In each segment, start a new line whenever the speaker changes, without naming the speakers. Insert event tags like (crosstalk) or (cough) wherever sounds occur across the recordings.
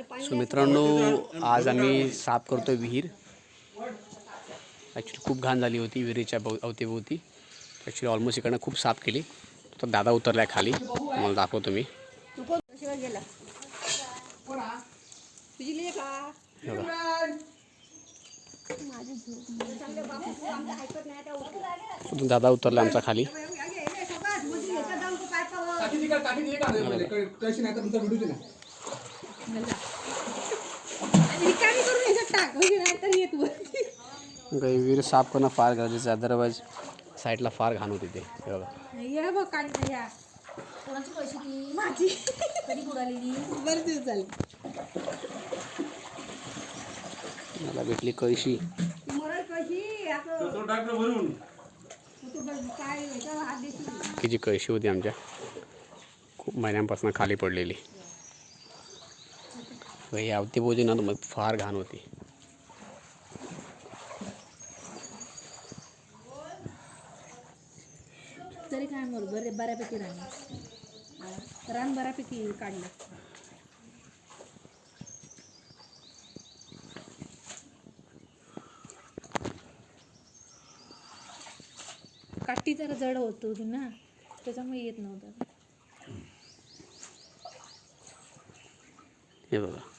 So मित्रांनो आज आम्ही साफ करतो विहीर. ॲक्च्युली खूप घाण झाली होती विहिरीच्या भोव अवतीभोवती. ॲक्च्युली ऑलमोस्ट इकडनं खूप साफ केली. तर दादा उतरला आहे खाली. मला दाखवतो मी. दादा उतरला आमचा खाली.
अगे, अगे, सगळं मध्ये ह्याच्यात जाऊन तू काय पाहू?
टाकी दे का टाकी दे का कळशी नाही तर तुमचा व्हिडिओ
रिकामी करून ह्याच्यात टाक. म्हणजे येत वरती.
विहीर साफ करणं फार गरजेचं आहे. अदरवाईज साईडला फार घाण होती ते. हे बघा.
ये बघ काढ या
कोणाची कशी ती?
माझी.
कधी बुडालेली?
बरं दिवस झाले.
मला भेटली कळशी.
ती मरल कशी असं. तू बघ, काय ह्याच्यावर हात देशील.
की जी कळशी होती आमच्या. खूप महिन्यांपासून खाली पडलेली. ही अवतीभोवती ना मग फार घाण होती.
तरी काय मग बरे बऱ्यापैकी रान. रान बऱ्यापैकी काढलं. काठी जरा जड होत होती ना त्याच्यामुळे येत नव्हतं.
हे बघा.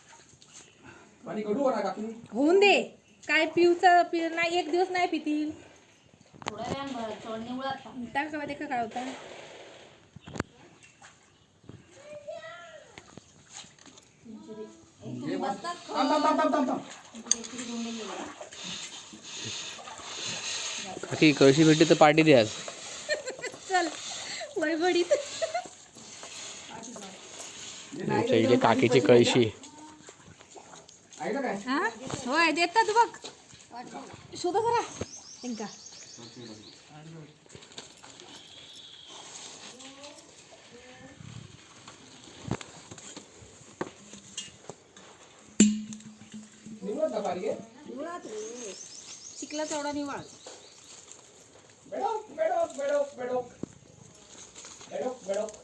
पाणी कडू ना काकी
होऊन दे. काय पिऊचा पि नाही एक दिवस नाही पितील.
थोड्या वेळान निवळात
ते काय होता.
तुम्ही बसतात
थांब थांब थांब थांब थांब. थांब
बाकी कळशी भेटली तर पार्टी द्या आज.
चल वैभडीत.
आमच्या इकडे काकीची कळशी.
हा? होय देतात बघ. शोध करा
आहे
चिखला चवडा निवाळ.
बेडोक बेडोक बेडोक बेडोक. बेडोक बेडोक.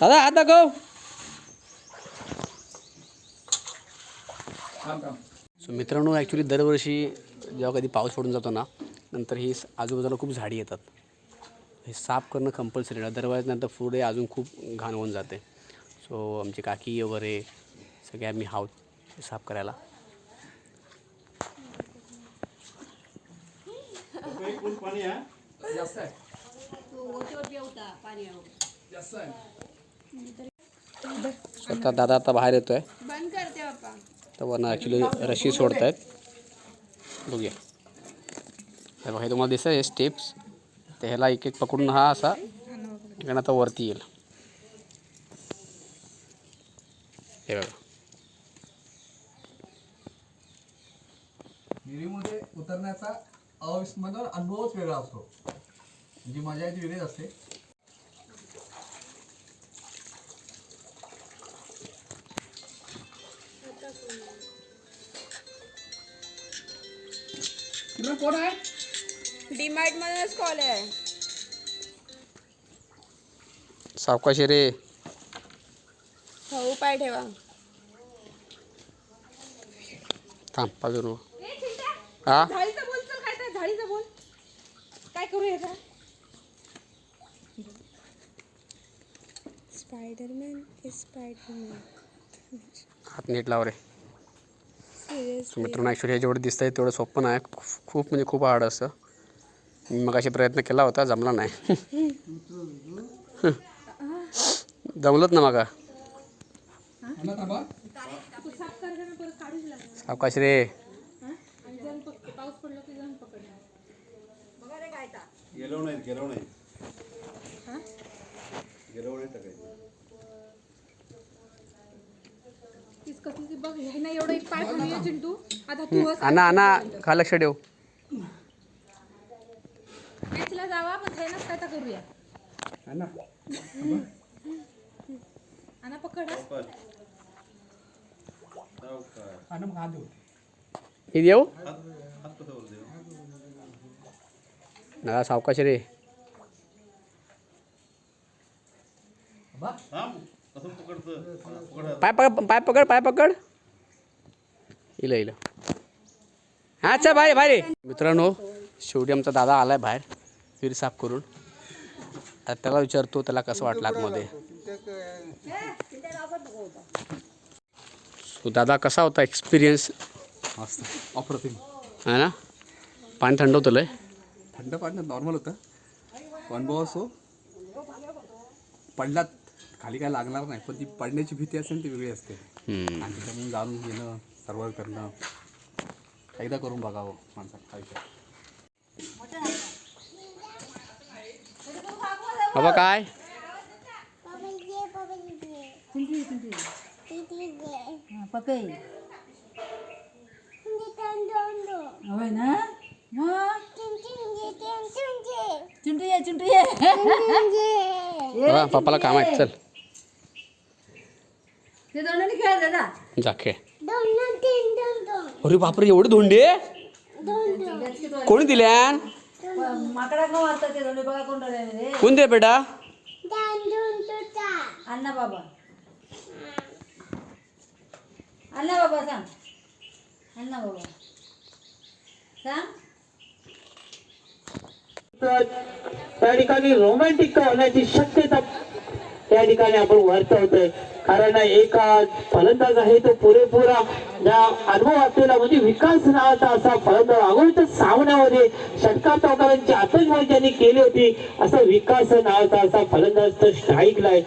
दादा हात दाखव
थांब थांब
सो मित्रांनो ॲक्च्युली दरवर्षी जेव्हा कधी पाऊस पडून जातो ना नंतर ही आजूबाजूला खूप झाडी येतात. हे साफ करणं कंपल्सरी अदरवाईज नंतर पुढे अजून खूप घाण होऊन जाते. सो आमची काकी वगैरे सगळे आम्ही हावत हे साफ करायला.
जास्त आहे
स्वतः दादा आता बाहेर येतो आहे तर वरनं ॲक्च्युली रशी सोडत आहेत बघूया. हे बघा तुम्हाला दिसतं हे स्टेप्स तर ह्याला एक एक पकडून हा असा कारण आता वरती येईल. हे बघा.
विहिरीमध्ये उतरण्याचा अविस्मरणीय अनुभवच वेगळा असतो. जी मजा आहे ती वेगळीच असते. कोण आहे?
डीमार्ट मधूनच कॉल आहे.
सावकाशी रे.
हो पाय ठेवा.
थांब बाजूला हा?
झाडीचा बोल चल काय झाडीचा बोल. काय करू याचा
स्पायडरमॅन इज स्पायडरमॅन
हात नीट लाव रे. सो मित्रांनो ॲक्च्युली हे जेवढं दिसतंय तेवढं सोपं नाही. खूप म्हणजे खूप हार्ड असतं मी मग अशी प्रयत्न केला होता जमला नाही. (laughs) जमलंच ना मगा. सावकाश रे.
गेलो नाहीत गेलो नाही.
हा?
गेलो नाही
बघ हे ना एवढं एक पाय पडूया चिंटू आता तू बस.
आणा आणा खा लक्ष ठेव.
मॅचला जावा पण हे नसता आता करूया. आणा पकड हा.
हा देऊ?
हे सावकाश रे.
थांब. कसं पकडतं पकड
पाय पकड पाय पकड पाय पकड. इलं इलं. हा अच्छा बाहेर बाहेर ये. मित्रांनो शेवटी आमचा दादा आलाय बाहेर विहीर साफ करून. आता त्याला विचारतो त्याला कसं वाटलं आतमध्ये. सो दादा कसा होता एक्सपिरियन्स
मस्त. अप्रतिम.
है ना? पाणी थंड होतं लय?
थंड पाण्यात नॉर्मल होतं. अनुभव असो पडलात खाली काय लागणार नाही पण ती पडण्याची भीती असेल ती वेगळी असते. आणि त्याच्यातून जाणून घेणं सर्वाइव्ह करणं एकदा करून बघावं माणसात आयुष्यात
बाबा काय?
चिंटी चिंटी हा, पपई होय ना मग चिंटू ये. चिंटू ये
पप्पाला काम आहे चल.
ते खेळ दादा
जा. खेळ. अरे बापरे एवढे धोंडे? कोणी दिल्यान
माकडा का मारतात ते बघा कोण राहिले रे.
कोण दे बेटा?
अण्णा बाबा. अण्णा बाबा सांग. अण्णा बाबा. सांग.
त्या ठिकाणी रोमॅन्टिक होण्याची शक्यता त्या ठिकाणी आपण वर्तवतोय कारण एक फलंदाज आहे तो पुरेपुरा ज्या अनुभव असलेला म्हणजे विकास नावाचा असा फलंदाज अगोदर सामन्यामध्ये षटकार चौकारांची आतंकवाद त्यांनी केली होती. असा विकास नावाचा असा फलंदाज तर स्ट्राईकला आहे.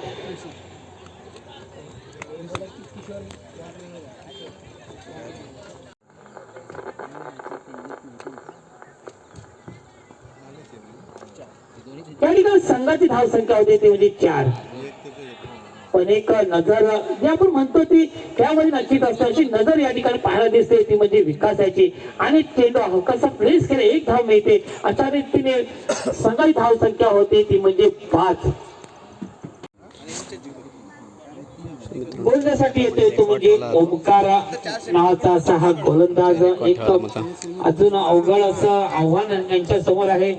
त्या ठिकाणी संघाची धावसंख्या होती ती म्हणजे चार. अनेक नजर. जे आपण म्हणतो ती त्यामध्ये नक्कीच असतो. अशी नजर या ठिकाणी पाहायला दिसते. ती म्हणजे विकासाची. आणि चेंडू कसा प्लेस केला. एक धाव मिळते. अशा रीतीने सगळी धाव संख्या होती. ती म्हणजे पाच. बोलण्यासाठी येतोय तो म्हणजे ओमकारा नावाचा असा हा गोलंदाज. एक अजून अवघड असं आव्हान यांच्या समोर आहे.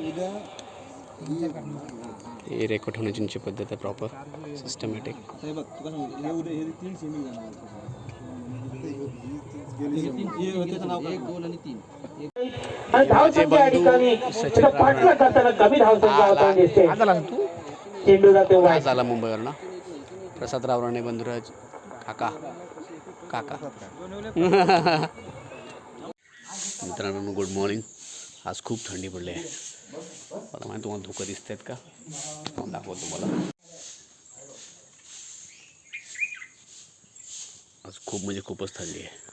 हे रेकॉर्ड होण्याची तुमची पद्धत आहे प्रॉपर सिस्टमॅटिक
त्याचा
आला. मुंबईवर ना प्रसाद रावराणे बंधुराज काका. काका. (laughs) मित्रांनो गुड मॉर्निंग. आज खूप थंडी पडली आहे. मला माहिती तुम्हाला धुकं दिसत आहेत का मग दाखवतो मला आज खूप म्हणजे खूपच थंडी आहे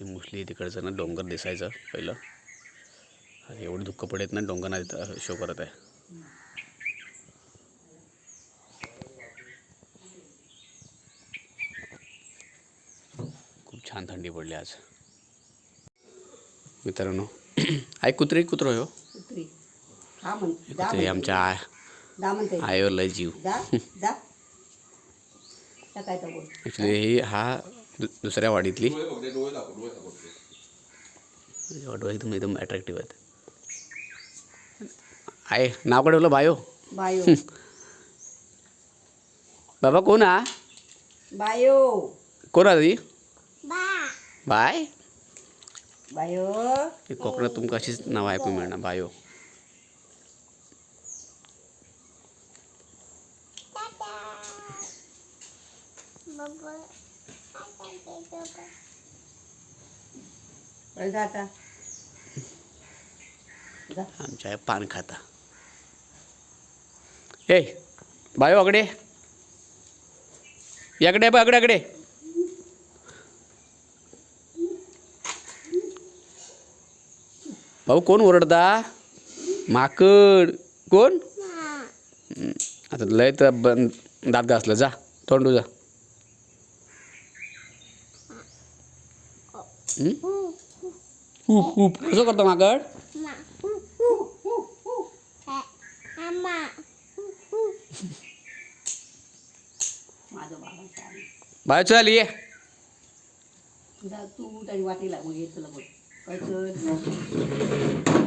मोस्टली तिकडचं ना डोंगर दिसायचं पहिलं आणि एवढं दुःख पडत ना डोंगर नाही शो करत आहे छान थंडी पडली आज. मित्रांनो (clears throat) आई कुत्री कुत्र हो?
कुत्री. हा
आमच्या आय लय जीव. (laughs)
बोल.
ॲक्च्युली ही हा दुसऱ्या वाडीतली. वाटवा एकदम एकदम अट्रॅक्टिव्ह आहेत. आहे नाव काय ठेवलं? बायो?
बायो. (laughs)
बाबा कोण हा?
बायो.
कोण आधी बाय.
बायो.
हे कोकणात तुमका अशीच नाव ऐकून मिळणार बायो. आमच्या पान खाता. ए बायो अगडे. याकडे बघ भाऊ कोण ओरडता? माकड. कोण? आता लय तर बंद दात घासलं. जा तोंडू जा. कसं करतो माकड? बाय चल ये
तू त्याची वाटेला मग येत तुला बघ काय कर